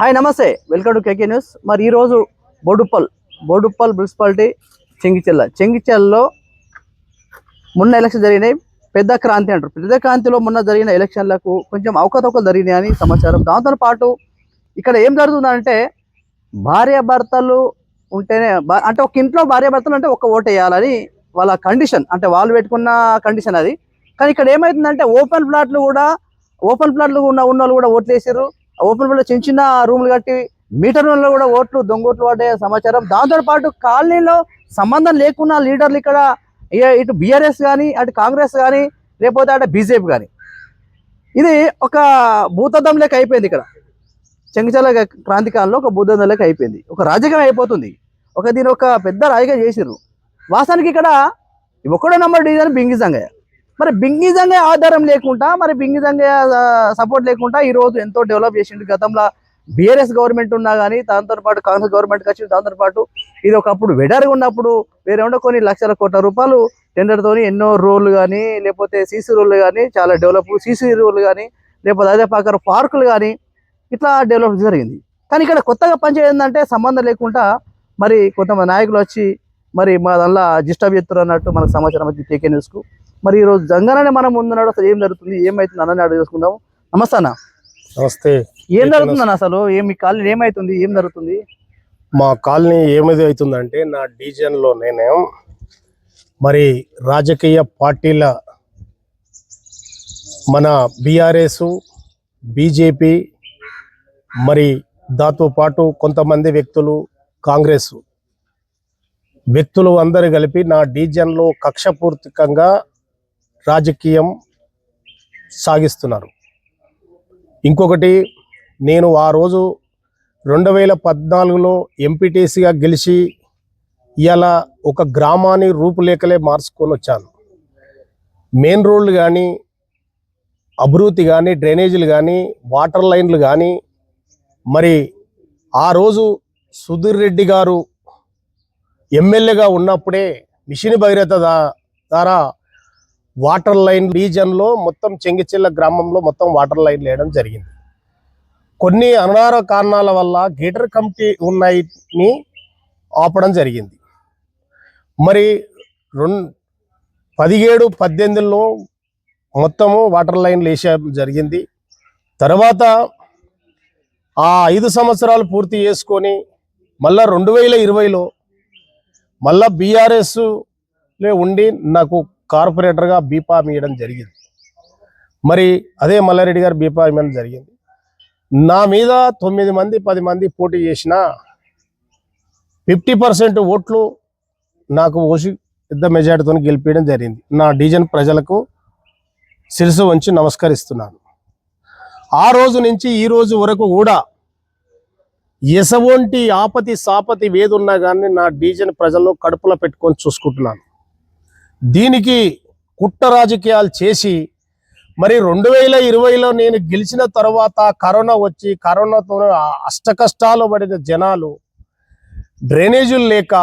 Hi నమస్తే. Welcome to KK news. మరి ఈరోజు బోడుప్పల్ బోడుప్పల్ మున్సిపాలిటీ చెంగిచెల్ల. చెంగిచెల్లలో మొన్న ఎలక్షన్ జరిగినాయి. పెద్ద క్రాంతి అంటారు. పెద్ద క్రాంతిలో మొన్న జరిగిన ఎలక్షన్లకు కొంచెం అవకతవకలు జరిగినాయి అని సమాచారం. దాంతో పాటు ఇక్కడ ఏం జరుగుతుందంటే భార్యాభర్తలు ఉంటేనే భా- అంటే ఒక ఇంట్లో భార్య భర్తలు అంటే ఒక ఓటు వేయాలని వాళ్ళ కండిషన్ అంటే వాళ్ళు పెట్టుకున్న కండిషన్ అది. కానీ ఇక్కడ ఏమవుతుందంటే ఓపెన్ ప్లాట్లు కూడా ఓపెన్ ప్లాట్లు ఉన్న ఉన్న వాళ్ళు కూడా ఓట్లు వేసారు ఓపెన్లో చిన్న చిన్న రూమ్లు కట్టి మీటర్లో కూడా ఓట్లు దొంగోట్లు పడే సమాచారం. దాంతో పాటు కాలనీలో సంబంధం లేకున్న లీడర్లు ఇక్కడ ఇటు బీఆర్ఎస్ కానీ అటు కాంగ్రెస్ కానీ లేకపోతే అటు బీజేపీ కానీ. ఇది ఒక భూతద్దం లెక్క అయిపోయింది ఇక్కడ. చెంగిచల క్రాంతికాలంలో ఒక భూతద్దం లెక్క అయిపోయింది. ఒక రాజకీయం అయిపోతుంది. ఒక దీని ఒక పెద్ద రాజకీయం చేసిర్రు. వాస్తవానికి ఇక్కడ ఒకడో నంబర్ డివిజన్ బింగి మరి బింగి జంగయ్య ఆధారం లేకుండా మరి బింగి జంగయ్య సపోర్ట్ లేకుండా ఈ రోజు ఎంతో డెవలప్ చేసిండు. గతంలో బీఆర్ఎస్ గవర్నమెంట్ ఉన్నా కానీ దాంతో పాటు కాంగ్రెస్ గవర్నమెంట్ వచ్చింది దాంతో పాటు ఇది ఒకప్పుడు వెడర్గా ఉన్నప్పుడు వేరే ఉండే కొన్ని లక్షల కోట్ల రూపాయలు టెండర్ తోని ఎన్నో రోడ్లు కానీ లేకపోతే సీసీ రోడ్లు కానీ చాలా డెవలప్ సీసీ రోడ్లు కానీ లేకపోతే అదే ప్రకారం పార్కులు కానీ ఇట్లా డెవలప్ జరిగింది. కానీ ఇక్కడ కొత్తగా పనిచేయడం ఏంటంటే సంబంధం లేకుండా మరి కొంతమంది నాయకులు వచ్చి మరి మా దానిలో డిస్టర్బ్ చేస్తున్నారు అన్నట్టు మనకు సమాచారం వచ్చింది. కేకే న్యూస్కు మరి ఈరోజు జంగననే మనం ముందున్నాడు అసలు ఏం జరుగుతుంది ఏమైతుంది అన్నని అడుగు చూసుకుందాము నమస్తే అన్న. నమస్తే. ఏం జరుగుతుంది అన్న అసలు? ఏం మీ కాలనీ ఏమైతుంది ఏం జరుగుతుంది? మా కాలనీ ఏమిది అవుతుందంటే నా డివిజన్లో నేనే. మరి రాజకీయ పార్టీల మన బీఆర్ఎస్ బీజేపీ మరి దాంతో పాటు కొంతమంది వ్యక్తులు కాంగ్రెస్. వ్యక్తులు అందరు కలిపి నా డివిజన్లో కక్షపూర్తికంగా రాజకీయం సాగిస్తున్నారు. ఇంకొకటి నేను ఆ రోజు రెండు వేల పద్నాలుగులో ఎంపీటీసీగా గెలిచి ఇవాళ ఒక గ్రామాన్ని రూపులేఖలే మార్చుకొని వచ్చాను. మెయిన్ రోడ్లు కానీ అభివృద్ధి కానీ డ్రైనేజీలు కానీ వాటర్ లైన్లు కానీ మరి ఆ రోజు సుధీర్ రెడ్డి గారు ఎమ్మెల్యేగా ఉన్నప్పుడే మిషన్ భగీరథ ద్వారా వాటర్ లైన్ రీజన్లో మొత్తం చెంగిచిల్ల గ్రామంలో మొత్తం వాటర్ లైన్ వేయడం జరిగింది. కొన్ని అనార కారణాల వల్ల గీటర్ కమిటీ ఉన్నాయిని ఆపడం జరిగింది. మరి రెండు పదిహేడు పద్దెనిమిదిలో మొత్తము వాటర్ లైన్లు వేసే జరిగింది. తర్వాత ఆ ఐదు సంవత్సరాలు పూర్తి చేసుకొని మళ్ళా రెండు వేల ఇరవైలో మళ్ళా బీఆర్ఎస్లో ఉండి నాకు కార్పొరేటర్గా బీపామ్ ఇవ్వడం జరిగింది. మరి అదే మల్లారెడ్డి గారు బీపామ్ ఇవ్వడం జరిగింది. నా మీద తొమ్మిది మంది పది మంది పోటీ చేసిన ఫిఫ్టీ పర్సెంట్ ఓట్లు నాకు ఓసి పెద్ద మెజార్టీతో గెలిపించడం జరిగింది. నా డివిజన్ ప్రజలకు శిరసు వంచి నమస్కరిస్తున్నాను. ఆ రోజు నుంచి ఈ రోజు వరకు కూడా ఎసవంటి ఆపతి సాపతి వేదున్నా కానీ నా డివిజన్ ప్రజల్లో కడుపులో పెట్టుకొని చూసుకుంటున్నాను. దీనికి కుట్ర రాజకీయాలు చేసి మరి రెండు వేల ఇరవైలో నేను గెలిచిన తర్వాత కరోనా వచ్చి కరోనాతో అష్ట కష్టాలు పడిన జనాలు డ్రైనేజీలు లేక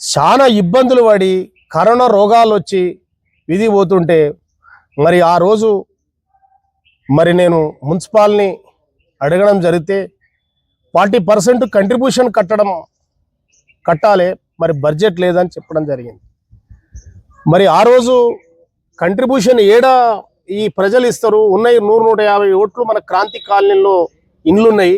చాలా ఇబ్బందులు పడి కరోనా రోగాలు వచ్చి విధి పోతుంటే మరి ఆ రోజు మరి నేను మున్సిపాల్ని అడగడం జరిగితే ఫార్టీ పర్సెంట్ కంట్రిబ్యూషన్ కట్టడం కట్టాలి మరి బడ్జెట్ లేదని చెప్పడం జరిగింది. మరి ఆ రోజు కంట్రిబ్యూషన్ ఏడా ఈ ప్రజలు ఇస్తారు? ఉన్నాయి నూరు నూట యాభై ఓట్లు మన క్రాంతి కాలనీలో ఇండ్లున్నాయి.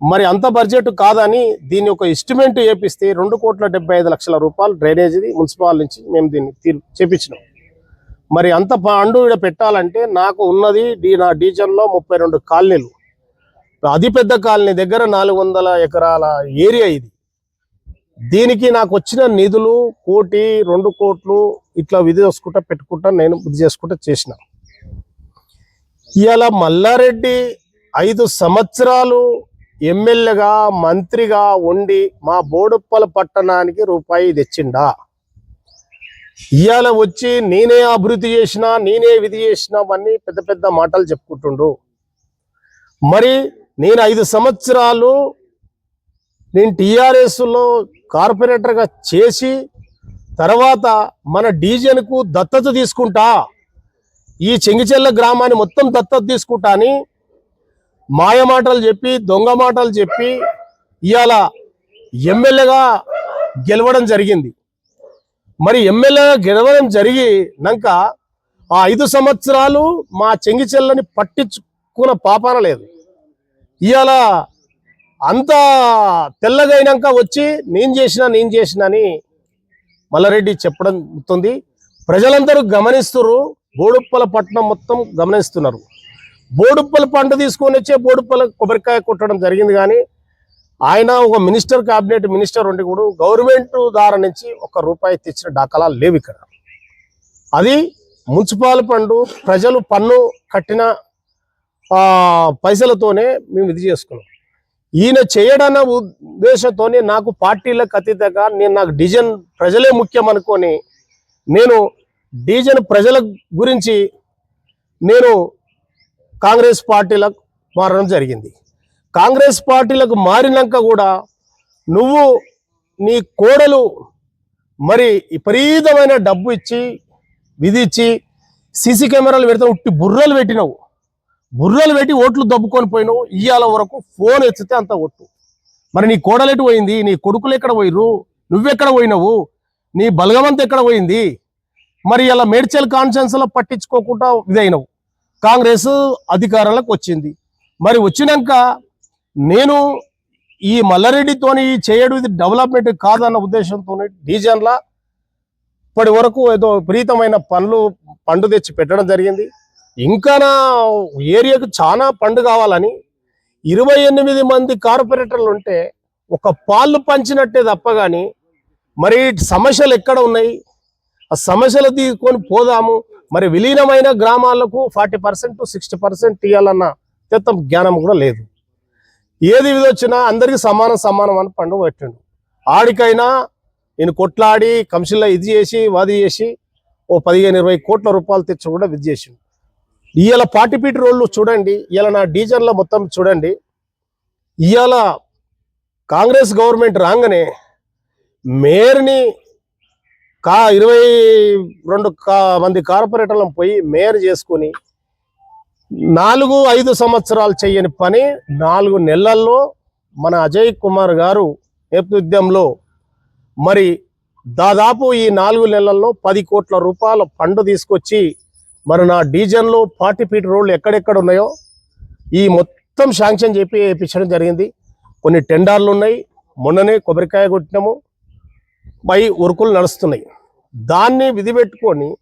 మరి అంత బడ్జెట్ కాదని దీని యొక్క ఎస్టిమేట్ చేపిస్తే రెండు కోట్ల డెబ్బై ఐదు లక్షల రూపాయలు డ్రైనేజీది మున్సిపాల్ నుంచి మేము దీన్ని తీర్ చేపించినాం. మరి అంత పండు ఇక్కడ పెట్టాలంటే నాకు ఉన్నది డీ నా డీజన్లో ముప్పై రెండు కాలనీలు. అతి పెద్ద కాలనీ దగ్గర నాలుగు వందల ఎకరాల ఏరియా ఇది. దీనికి నాకు వచ్చిన నిధులు కోటి రెండు కోట్లు ఇట్లా విధి చేసుకుంటా పెట్టుకుంటా నేను బుద్ధి చేసుకుంటా చేసిన. ఇవాళ మల్లారెడ్డి ఐదు సంవత్సరాలు ఎమ్మెల్యేగా మంత్రిగా ఉండి మా బోడుప్పల పట్టణానికి రూపాయి తెచ్చిండా? ఇవాళ వచ్చి నేనే అభివృద్ధి చేసినా నేనే విధి చేసినా పెద్ద పెద్ద మాటలు చెప్పుకుంటుండు. మరి నేను ఐదు సంవత్సరాలు నేను టీఆర్ఎస్లో కార్పొరేటర్గా చేసి తర్వాత మన డీజన్కు దత్తత తీసుకుంటా ఈ చెంగిచెల్ల గ్రామాన్ని మొత్తం దత్తత తీసుకుంటా అని మాయ మాటలు చెప్పి దొంగ మాటలు చెప్పి ఇవాళ ఎమ్మెల్యేగా గెలవడం జరిగింది. మరి ఎమ్మెల్యేగా గెలవడం జరిగినాక ఆ ఐదు సంవత్సరాలు మా చెంగిచెల్లని పట్టించుకున్న పాపాన లేదు. ఇవాళ అంత తెల్లగైనాక వచ్చి నేను చేసిన నేను చేసిన అని మల్లారెడ్డి చెప్పడం ఉంది ప్రజలందరూ గమనిస్తున్నారు బోడుప్పల పట్టణం మొత్తం గమనిస్తున్నారు. బోడుప్పల పంట తీసుకొని వచ్చే బోడుప్పల కొబ్బరికాయ కొట్టడం జరిగింది కానీ ఆయన ఒక మినిస్టర్ క్యాబినెట్ మినిస్టర్ ఉండి కూడా గవర్నమెంట్ ద్వారా నుంచి ఒక రూపాయి తెచ్చిన డాకలా లేవు ఇక్కడ. అది మున్సిపల్ పండు ప్రజలు పన్ను కట్టిన పైసలతోనే మేము ఇది చేసుకున్నాం. ఈయన చేయడన్న ఉద్దేశంతోనే నాకు పార్టీలకు అతీతంగా నేను నాకు డిజన్ ప్రజలే ముఖ్యం అనుకొని నేను డిజన్ ప్రజల గురించి నేను కాంగ్రెస్ పార్టీలకు మారడం జరిగింది. కాంగ్రెస్ పార్టీలకు మారినాక కూడా నువ్వు నీ కోడలు మరి విపరీతమైన డబ్బు ఇచ్చి విధిచ్చి సీసీ కెమెరాలు పెడితే ఉట్టి బుర్రలు పెట్టినావు. బుర్రలు పెట్టి ఓట్లు దబ్బుకొని పోయినావు ఇయ్యాల వరకు ఫోన్ ఎత్తితే అంత ఒట్టు. మరి నీ కోడలెటు పోయింది? నీ కొడుకులు ఎక్కడ పోయిర్రు? నువ్వెక్కడ పోయినావు? నీ బలగవంత ఎక్కడ పోయింది? మరి ఇలా మేడ్చల్ కాన్ఫరెన్స్లో పట్టించుకోకుండా ఇదైనవు. కాంగ్రెస్ అధికారంలోకి వచ్చింది. మరి వచ్చినాక నేను ఈ మల్లారెడ్డితోని చేయడం ఇది డెవలప్మెంట్ కాదన్న ఉద్దేశంతో డిజైన్లా ఇప్పటి వరకు ఏదో విపరీతమైన పనులు పండు తెచ్చి పెట్టడం జరిగింది. ఇంకా నా ఏరియాకు చాలా పండు కావాలని ఇరవై ఎనిమిది మంది కార్పొరేటర్లు ఉంటే ఒక పాలు పంచినట్టే తప్ప కానీ మరి సమస్యలు ఎక్కడ ఉన్నాయి? ఆ సమస్యలు తీసుకొని పోదాము. మరి విలీనమైన గ్రామాలకు ఫార్టీ పర్సెంట్ సిక్స్టీ పర్సెంట్ ఇవ్వాలన్న తిత్తం జ్ఞానం కూడా లేదు. ఏది ఇది వచ్చినా అందరికీ సమానం సమానం అని పండుగ పెట్టిండు. ఆడికైనా నేను కొట్లాడి కంసిల్లో ఇది చేసి వాది చేసి ఓ పదిహేను ఇరవై కోట్ల రూపాయలు తెచ్చి కూడా విద్య చేసిండు. ఇవాళ పాటిపీటి రోడ్లు చూడండి ఇవాళ నా డీజన్ల మొత్తం చూడండి. ఇవాళ కాంగ్రెస్ గవర్నమెంట్ రాగానే మేయర్ని కా ఇరవై రెండు కా మంది కార్పొరేటర్లను పోయి మేయర్ చేసుకుని నాలుగు ఐదు సంవత్సరాలు చేయని పని నాలుగు నెలల్లో మన అజయ్ కుమార్ గారు నేపథ్యంలో మరి దాదాపు ఈ నాలుగు నెలల్లో పది కోట్ల రూపాయల ఫండ్ తీసుకొచ్చి మరి నా డీజన్లో ఫార్టీ ఫీట్ రోడ్లు ఎక్కడెక్కడ ఉన్నాయో ఈ మొత్తం శాంక్షన్ చెప్పి వేయించడం జరిగింది. కొన్ని టెండర్లు ఉన్నాయి. మొన్ననే కొబ్బరికాయ కొట్టినాము. పై ఉరుకులు నడుస్తున్నాయి. దాన్ని విధిపెట్టుకొని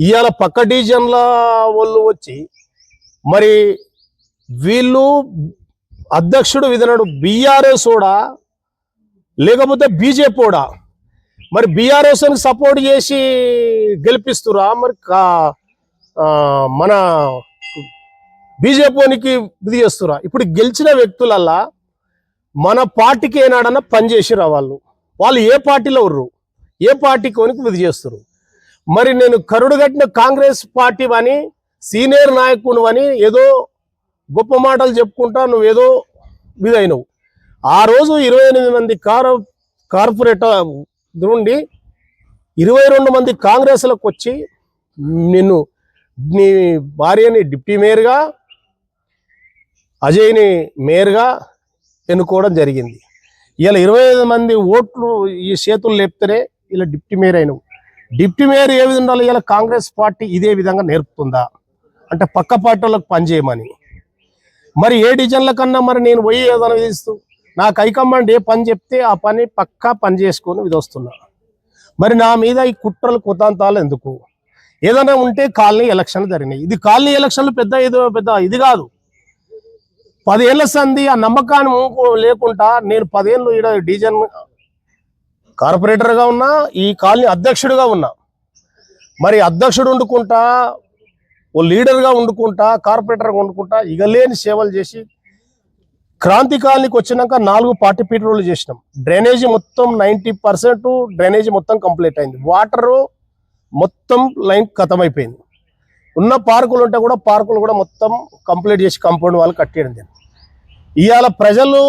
ఇవాళ పక్క డివిజన్ల వాళ్ళు వచ్చి మరి వీళ్ళు అధ్యక్షుడు విధనడు బీఆర్ఎస్ కూడా లేకపోతే బీజేపీ కూడా మరి బీఆర్ఎస్ సపోర్ట్ చేసి గెలిపిస్తురా? మరి కా- మన బీజేపీకి ఇది చేస్తురా. ఇప్పుడు గెలిచిన వ్యక్తులల్లా మన పార్టీకి ఏనాడన్నా పనిచేసిరా వాళ్ళు. వాళ్ళు ఏ పార్టీలో ఉర్రు? ఏ పార్టీ కోనికి ఇది చేస్తారు మరి నేను కరుడు కట్టిన కాంగ్రెస్ పార్టీ అని సీనియర్ నాయకుడు అని ఏదో గొప్ప మాటలు చెప్పుకుంటా నువ్వు ఏదో ఇదైనవు. ఆ రోజు ఇరవై ఎనిమిది మంది కార్ కార్పొరేటర్ నుండి ఇరవై రెండు మంది కాంగ్రెస్లకు వచ్చి నిన్ను నీ భార్యని డిప్టీ మేయర్గా అజయ్ని మేయర్గా ఎన్నుకోవడం జరిగింది. ఇలా ఇరవై ఐదు మంది ఓట్లు ఈ చేతులు లేపితేనే ఇలా డిప్టీ మేయర్ అయినవు డిప్టీ మేయర్ ఏ విధంగా ఉండాలి? ఇలా కాంగ్రెస్ పార్టీ ఇదే విధంగా నేర్పుతుందా? అంటే పక్క పార్టీలకు పనిచేయమని మరి ఏ డిజైన్ల కన్నా మరి నేను పోయి ఏదైనా విధిస్తూ నాకు హైకమాండ్ ఏ పని చెప్తే ఆ పని పక్కా పని చేసుకొని విధొస్తున్నా మరి నా మీద ఈ కుట్రలు కుతాంతాలు ఎందుకు? ఏదైనా ఉంటే కాలనీ ఎలక్షన్లు జరిగినాయి. ఇది కాలనీ ఎలక్షన్లు పెద్ద ఏదో పెద్ద ఇది కాదు. పదేళ్ళ సంధి ఆ నమ్మకాన్ని లేకుండా నేను పదేళ్ళు ఈడ డిజైన్ కార్పొరేటర్గా ఉన్నా ఈ కాలనీ అధ్యక్షుడిగా ఉన్నా. మరి అధ్యక్షుడు వండుకుంటా ఓ లీడర్గా వండుకుంటా కార్పొరేటర్గా వండుకుంటా ఇక లేని సేవలు చేసి క్రాంతి కాలనీకి వచ్చినాక నాలుగు పార్టీ పీటర్లు చేసినాం. డ్రైనేజీ మొత్తం నైంటీ పర్సెంట్ డ్రైనేజీ మొత్తం కంప్లీట్ అయింది. వాటరు మొత్తం లైన్ ఖతం అయిపోయింది ఉన్న పార్కులు ఉంటే కూడా పార్కులు కూడా మొత్తం కంప్లీట్ చేసి కాంపౌండ్ వాళ్ళు కట్టేయడం జరిగింది. ఇవాళ ప్రజలు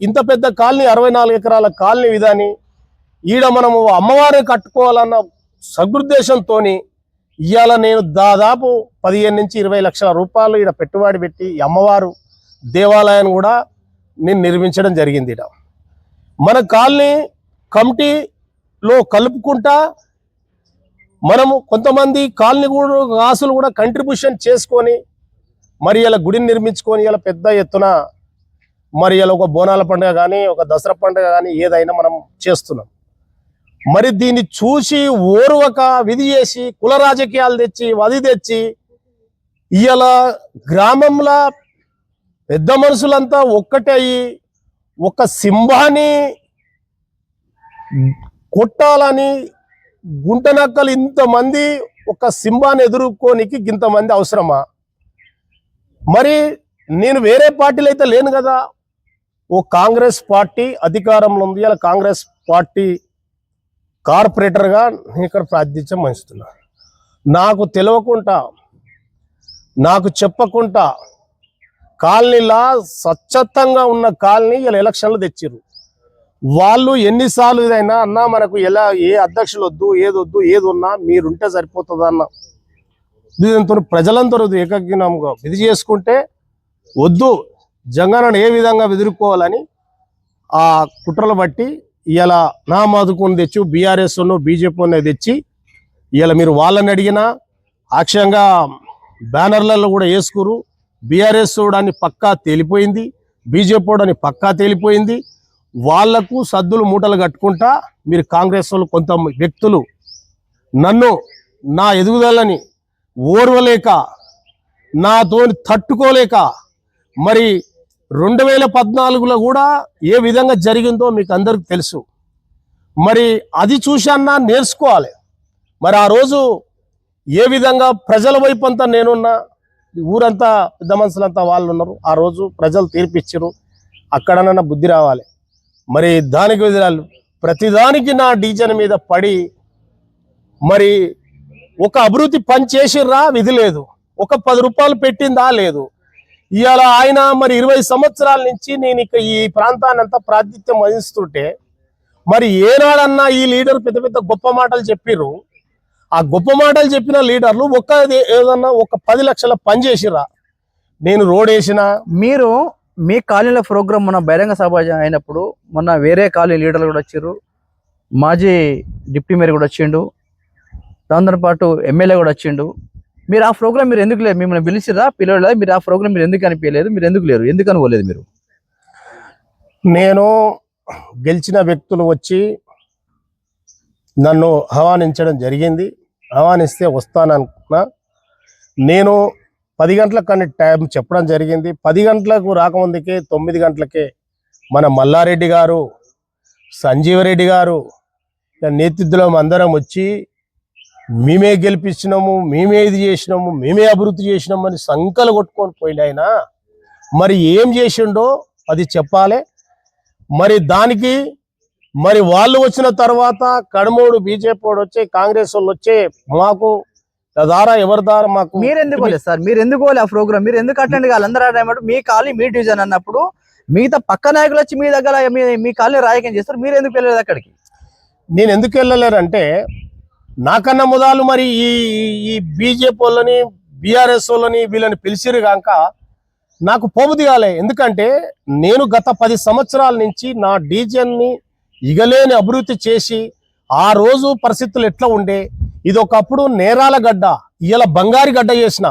ఇంత పెద్ద కాలనీ అరవై నాలుగు ఎకరాల కాలనీ విధాని ఈడ మనము అమ్మవారిని కట్టుకోవాలన్న సదుద్దేశంతో ఇవాళ నేను దాదాపు పదిహేను నుంచి ఇరవై లక్షల రూపాయలు ఈడ పెట్టుబడి పెట్టి అమ్మవారు దేవాలయాన్ని కూడా నేను నిర్మించడం జరిగింది ఈడ. మన కాలనీ కమిటీలో కలుపుకుంటా మనము కొంతమంది కాలనీ కూడా ఆశలు కూడా కంట్రిబ్యూషన్ చేసుకొని మరి ఇలా గుడిని నిర్మించుకొని ఇలా పెద్ద ఎత్తున మరి ఇలా ఒక బోనాల పండుగ కానీ ఒక దసరా పండుగ కానీ ఏదైనా మనం చేస్తున్నాం. మరి దీన్ని చూసి ఓర్వక విధి చేసి కుల రాజకీయాలు తెచ్చి వది తెచ్చి ఇవాళ గ్రామంలో పెద్ద మనుషులంతా ఒక్కటయ్యి ఒక సింహాన్ని కొట్టాలని గుంటనక్కలు ఇంతమంది ఒక సింహాన్ని ఎదుర్కోనికి ఇంతమంది అవసరమా? మరి నేను వేరే పార్టీలు అయితే లేను కదా. ఓ కాంగ్రెస్ పార్టీ అధికారంలో ఉంది. ఇలా కాంగ్రెస్ పార్టీ కార్పొరేటర్గా నేను ఇక్కడ ప్రాతినిధ్యం వహిస్తున్నా. నాకు తెలియకుండా నాకు చెప్పకుండా కాలనీలా స్వచ్ఛతంగా ఉన్న కాలనీ ఇలా ఎలక్షన్లు తెచ్చిర్రు. వాళ్ళు ఎన్నిసార్లు ఇదైనా అన్నా మనకు ఎలా ఏ అధ్యక్షులు వద్దు ఏది వద్దు ఏది ఉన్నా మీరుంటే సరిపోతుంది అన్న దీంతో ప్రజలందరూ ఏకజ్ఞంగా విధి చేసుకుంటే వద్దు జంగనను ఏ విధంగా ఎదుర్కోవాలని ఆ కుట్రలు బట్టి ఇలా నా మధుకుని తెచ్చు బీఆర్ఎస్ బీజేపీ తెచ్చి ఇలా మీరు వాళ్ళని అడిగినా అక్షయంగా బ్యానర్లలో కూడా వేసుకురు బీఆర్ఎస్ అని పక్కా తేలిపోయింది బీజేపీ చూడని పక్కా తేలిపోయింది వాళ్ళకు సద్దులు మూటలు కట్టుకుంటా మీరు కాంగ్రెస్ వాళ్ళు కొంత వ్యక్తులు నన్ను నా ఎదుగుదలని ఓర్వలేక నాతో తట్టుకోలేక మరి రెండు వేల పద్నాలుగులో కూడా ఏ విధంగా జరిగిందో మీకు అందరికి తెలుసు. మరి అది చూశాన్నా నేర్చుకోవాలి. మరి ఆ రోజు ఏ విధంగా ప్రజల వైపు అంతా నేనున్నా ఊరంతా పెద్ద మనుషులంతా వాళ్ళు ఉన్నారు ఆ రోజు ప్రజలు తీర్పిచ్చారు అక్కడనన్నా బుద్ధి రావాలి. మరి దానికి వదిలాలు ప్రతిదానికి నా డీజన్ మీద పడి మరి ఒక అభివృద్ధి పని చేసిర్రా? విధి లేదు. ఒక పది రూపాయలు పెట్టిందా? లేదు. ఇవాళ ఆయన మరి ఇరవై సంవత్సరాల నుంచి నేను ఇక ఈ ప్రాంతాన్ని అంతా ప్రాతిథ్యం వహిస్తుంటే మరి ఏనాడన్నా ఈ లీడర్ పెద్ద పెద్ద గొప్ప మాటలు చెప్పిర్రు? ఆ గొప్ప మాటలు చెప్పిన లీడర్లు ఒక్క ఏదన్నా ఒక పది లక్షల పని చేసిర్రా? నేను రోడ్ వేసిన మీరు మీ కాలనీలో ప్రోగ్రాం మన బహిరంగ సభ అయినప్పుడు మొన్న వేరే కాలనీ లీడర్లు కూడా వచ్చారు. మాజీ డిప్యూటీ మేయర్ కూడా వచ్చిండు. దాంతో పాటు ఎమ్మెల్యే కూడా వచ్చిండు. మీరు ఆ ప్రోగ్రామ్ మీరు ఎందుకు లేరు మిమ్మల్ని పిలిచిరా పిలవలేదు? మీరు ఆ ప్రోగ్రామ్ మీరు ఎందుకు అనిపించలేదు మీరు ఎందుకు లేరు? ఎందుకు అనుకోలేదు మీరు? నేను గెలిచిన వ్యక్తులు వచ్చి నన్ను ఆహ్వానించడం జరిగింది. ఆహ్వానిస్తే వస్తాననుకున్నా. నేను పది గంటల కానీ టైం చెప్పడం జరిగింది. పది గంటలకు రాకముందుకే తొమ్మిది గంటలకే మన మల్లారెడ్డి గారు సంజీవరెడ్డి గారు ఇక నేతృత్వం అందరం వచ్చి మేమే గెలిపించినాము మేమే ఇది చేసినాము మేమే అభివృద్ధి చేసినాము అని సంకలు కొట్టుకొని పోయింది ఆయన. మరి ఏం చేసిండో అది చెప్పాలి. మరి దానికి మరి వాళ్ళు వచ్చిన తర్వాత కడమూడు బీజేపీ వాడు వచ్చి కాంగ్రెస్ వాళ్ళు వచ్చే మాకు ద్వారా ఎవరి ద్వారా మాకు మీరు ఎందుకు సార్? మీరు ఎందుకు ఆ ప్రోగ్రామ్? మీరు ఎందుకు అటెండ్ కావాలి అందరూ అన్నప్పుడు మీ కాలనీ మీ డివిజన్ అన్నప్పుడు మిగతా పక్క నాయకులు వచ్చి మీ దగ్గర మీ మీ కాలనీ రాయకం చేస్తారు. మీరు ఎందుకు వెళ్ళలేదు అక్కడికి? నేను ఎందుకు వెళ్ళలేరంటే నాకన్నా మొదలు మరి ఈ ఈ బీజేపీ వాళ్ళని బీఆర్ఎస్ వాళ్ళని వీళ్ళని పిలిచిరు కాక నాకు పోబుది కాలే. ఎందుకంటే నేను గత పది సంవత్సరాల నుంచి నా డీజన్ని ఇగలేని అభివృద్ధి చేసి ఆ రోజు పరిస్థితులు ఎట్లా ఉండే ఇది ఒకప్పుడు నేరాల గడ్డ ఇవాళ బంగారు గడ్డ చేసిన.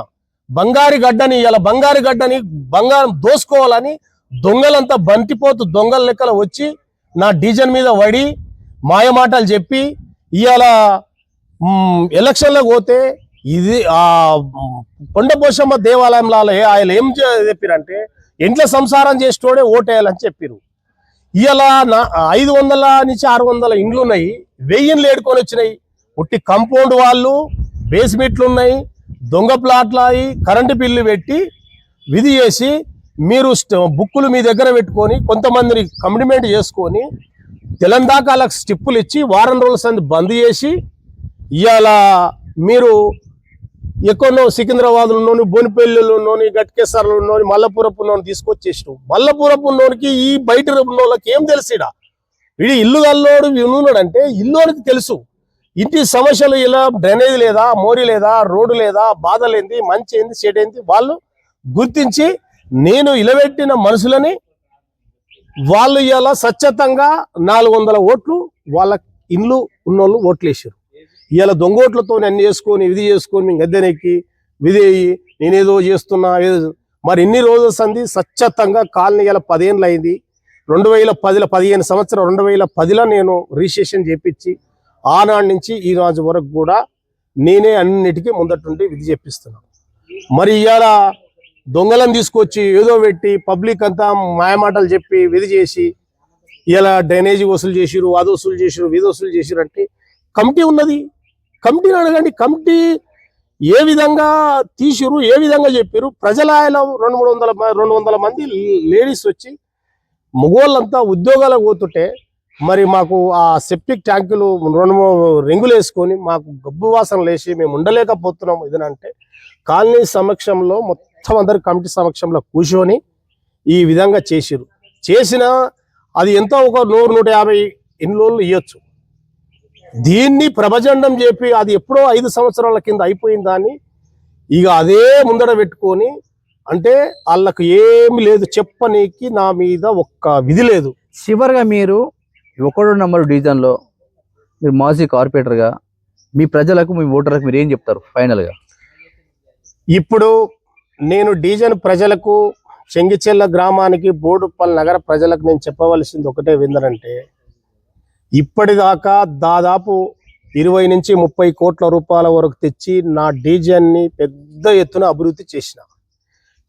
బంగారు గడ్డని ఇవాళ బంగారు గడ్డని బంగారం దోసుకోవాలని దొంగలంతా బంతిపోతు దొంగల లెక్కలు వచ్చి నా డీజన్ మీద వడి మాయమాటలు చెప్పి ఇవాళ ఎలక్షన్లో పోతే ఇది ఆ కొండపోషమ్మ దేవాలయంలో ఆయన ఏం చెప్పారంటే ఇంట్లో సంసారం చేసేటోడే ఓటేయాలని చెప్పారు. ఇవాళ నా ఐదు వందల నుంచి ఆరు వందల ఇండ్లు ఉన్నాయి వెయ్యిన్లు ఏడుకొని వచ్చినాయి ఉట్టి కంపౌండ్ వాళ్ళు బేస్మెంట్లు ఉన్నాయి దొంగ ప్లాట్లు అయి కరెంటు బిల్లు పెట్టి విధి చేసి మీరు బుక్కులు మీ దగ్గర పెట్టుకొని కొంతమందిని కమిట్మెంట్ చేసుకొని తెలంగాణ వాళ్ళకి స్టిప్పులు ఇచ్చి వారం రోజుల సంది బంద్ చేసి ఇవాళ మీరు ఎక్కడో సికింద్రాబాద్లోని బోనిపల్లిలోని గట్కేసర్లోని మల్లపురపులోని తీసుకొచ్చేసినావు మల్లపురపులోనికి ఈ బయట ఉన్నోళ్ళకి ఏం తెలిసిడ? వీడి ఇల్లు గల్లోడు వినున్నాడంటే ఇల్లోనికి తెలుసు. ఇంటి సమస్యలు ఇలా డ్రైనేజ్ లేదా మోరి లేదా రోడ్డు లేదా బాధలేంది మంచి ఏంది చెడు ఏంది వాళ్ళు గుర్తించి నేను ఇలవెట్టిన మనుషులని వాళ్ళు ఇలా స్వచ్ఛతంగా నాలుగు వందల ఓట్లు వాళ్ళ ఇండ్లు ఉన్నోళ్ళు ఓట్లు వేసారు ఇవాళ దొంగ ఓట్లతో అన్ని చేసుకొని విధి చేసుకొని గద్దెనెక్కి విధి అయ్యి నేనేదో చేస్తున్నా మరి ఎన్ని రోజులు సంది స్వచ్ఛతంగా కాలనీ ఇలా పదేళ్ళు అయింది రెండు వేల పదిలో పదిహేను సంవత్సరం రెండు వేల పదిలో నేను రిజిస్ట్రేషన్ చేపించి ఆనాడు నుంచి ఈ రోజు వరకు కూడా నేనే అన్నిటికీ ముందటుండి విధి చెప్పిస్తున్నాను. మరి ఇవాళ దొంగలను తీసుకొచ్చి ఏదో పెట్టి పబ్లిక్ అంతా మాయమాటలు చెప్పి విధి చేసి ఇలా డ్రైనేజీ వసూలు చేసిరు అది వసూలు చేసిరు విధి వసూలు చేసిరు అంటే కమిటీ ఉన్నది. కమిటీని అడగండి కమిటీ ఏ విధంగా తీసిరు ఏ విధంగా చెప్పారు ప్రజల ఆయన రెండు మూడు వందల రెండు వందల మంది లేడీస్ వచ్చి మగవాళ్ళంతా ఉద్యోగాలకు పోతుంటే మరి మాకు ఆ సెప్టిక్ ట్యాంకులు రెండు రింగులు వేసుకొని మాకు గబ్బు వాసన లేచి మేము ఉండలేకపోతున్నాం ఇదనంటే కాలనీ సమక్షంలో మొత్తం అందరి కమిటీ సమక్షంలో కూర్చొని ఈ విధంగా చేసిరు చేసిన అది ఎంతో ఒక నూరు నూట యాభై ఇండ్లు ఇవ్వచ్చు దీన్ని ప్రభజండం చెప్పి అది ఎప్పుడో ఐదు సంవత్సరాల కింద అయిపోయిందని ఇక అదే ముందర పెట్టుకొని అంటే వాళ్ళకు ఏమి లేదు చెప్పనీకి నా మీద ఒక్క విధి లేదు. చివరిగా మీరు ఒకటో నంబర్ డివిజన్లో మీరు మాజీ కార్పొరేటర్గా మీ ప్రజలకు మీ ఓటర్లకు మీరు ఏం చెప్తారు ఫైనల్గా? ఇప్పుడు నేను డీజన్ ప్రజలకు చెంగిచెల్ల గ్రామానికి బోడుప్పల్ నగర ప్రజలకు నేను చెప్పవలసింది ఒకటే విందనంటే ఇప్పటిదాకా దాదాపు ఇరవై నుంచి ముప్పై కోట్ల రూపాయల వరకు తెచ్చి నా డీజన్ని పెద్ద ఎత్తున అభివృద్ధి చేసిన.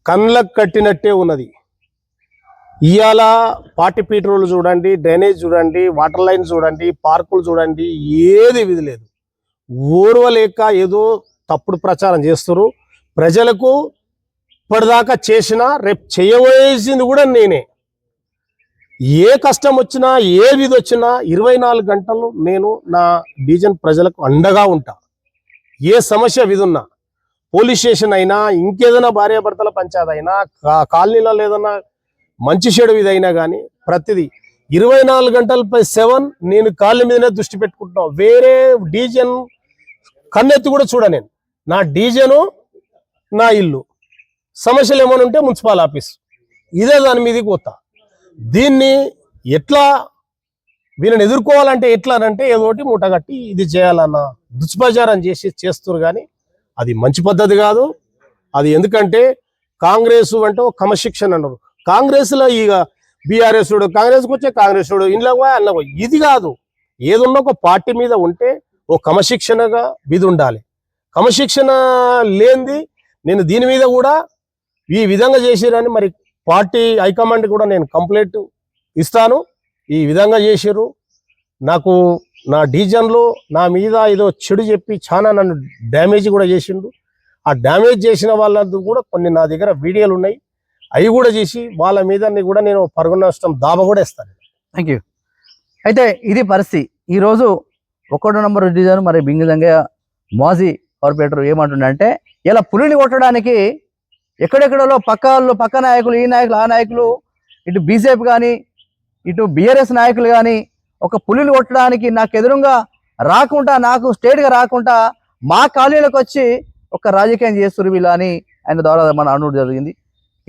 కళ్ళకు కట్టినట్టే ఉన్నది. ఇవాళ పార్టీ పీటర్లు చూడండి డ్రైనేజ్ చూడండి వాటర్ లైన్ చూడండి పార్కులు చూడండి ఏది విధిలేదు ఓర్వలేక ఏదో తప్పుడు ప్రచారం చేస్తారు ప్రజలకు ఇప్పటిదాకా చేసినా రేపు చేయవలసింది కూడా నేనే. ఏ కష్టం వచ్చినా ఏ విధి వచ్చినా ఇరవై నాలుగు గంటలు నేను నా డివిజన్ ప్రజలకు అండగా ఉంటా. ఏ సమస్య విధున్నా పోలీస్ స్టేషన్ అయినా ఇంకేదైనా భార్యాభర్తల పంచాయతీ అయినా కా- కాలనీలో ఏదైనా మంచి చెడు ఇది అయినా కానీ ప్రతిదీ ఇరవై నాలుగు గంటల పై సెవెన్ నేను కాళ్ళ మీదనే దృష్టి పెట్టుకుంటున్నాను వేరే డీజన్ కన్నెత్తి కూడా చూడ నేను. నా డీజను నా ఇల్లు. సమస్యలు ఏమైనా ఉంటే మున్సిపల్ ఆఫీస్. ఇదే దాని మీదకి పోతా. దీన్ని ఎట్లా వీళ్ళని ఎదుర్కోవాలంటే ఎట్లా అంటే ఏదోటి మూటగట్టి ఇది చేయాలన్న దుష్ప్రచారం చేసి చేస్తున్నారు కానీ అది మంచి పద్ధతి కాదు. అది ఎందుకంటే కాంగ్రెస్ అంటే ఒక క్రమశిక్షణ అన్నారు. కాంగ్రెస్లో ఇక బీఆర్ఎస్ కాంగ్రెస్కి వచ్చే కాంగ్రెస్ ఇంట్లో అన్న ఇది కాదు. ఏదన్నా ఒక పార్టీ మీద ఉంటే ఓ క్రమశిక్షణగా విధి ఉండాలి క్రమశిక్షణ లేనిది నేను దీని మీద కూడా ఈ విధంగా చేసిరని మరి పార్టీ హైకమాండ్ కూడా నేను కంప్లైంట్ ఇస్తాను. ఈ విధంగా చేసిర్రు. నాకు నా డివిజన్లో నా మీద ఏదో చెడు చెప్పి చాలా నన్ను డ్యామేజ్ కూడా చేసిండు ఆ డ్యామేజ్ చేసిన వాళ్ళది కూడా కొన్ని నా దగ్గర వీడియోలు ఉన్నాయి. అవి కూడా చేసి వాళ్ళ మీద కూడా నేను పరుగు నష్టం దాబా కూడా ఇస్తాను థ్యాంక్ యూ అయితే ఇది పరిస్థితి. ఈరోజు ఒకటో నంబర్ డివిజన్ మరి బింగిదంగా మాజీ కార్పొరేటర్ ఏమంటుండంటే ఇలా పులిని కొట్టడానికి ఎక్కడెక్కడలో పక్క వాళ్ళు పక్క నాయకులు ఈ నాయకులు ఆ నాయకులు ఇటు బీజేపీ కానీ ఇటు బీఆర్ఎస్ నాయకులు కానీ ఒక పులిని కొట్టడానికి నాకు ఎదురుగా రాకుండా నాకు స్టేట్గా రాకుండా మా కాలనీలకు వచ్చి ఒక రాజకీయం చేస్తురు వీళ్ళు అని ఆయన ద్వారా మన అనుడు జరిగింది.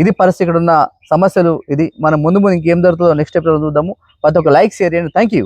ఇది పరిస్థితి ఇక్కడ ఉన్న సమస్యలు ఇది మనం ముందు ముందు ఇంకేం జరుగుతుందో నెక్స్ట్ ఎపిసోడ్ చూద్దాము. ప్రతి ఒక్క లైక్ షేర్ చేయండి. Thank you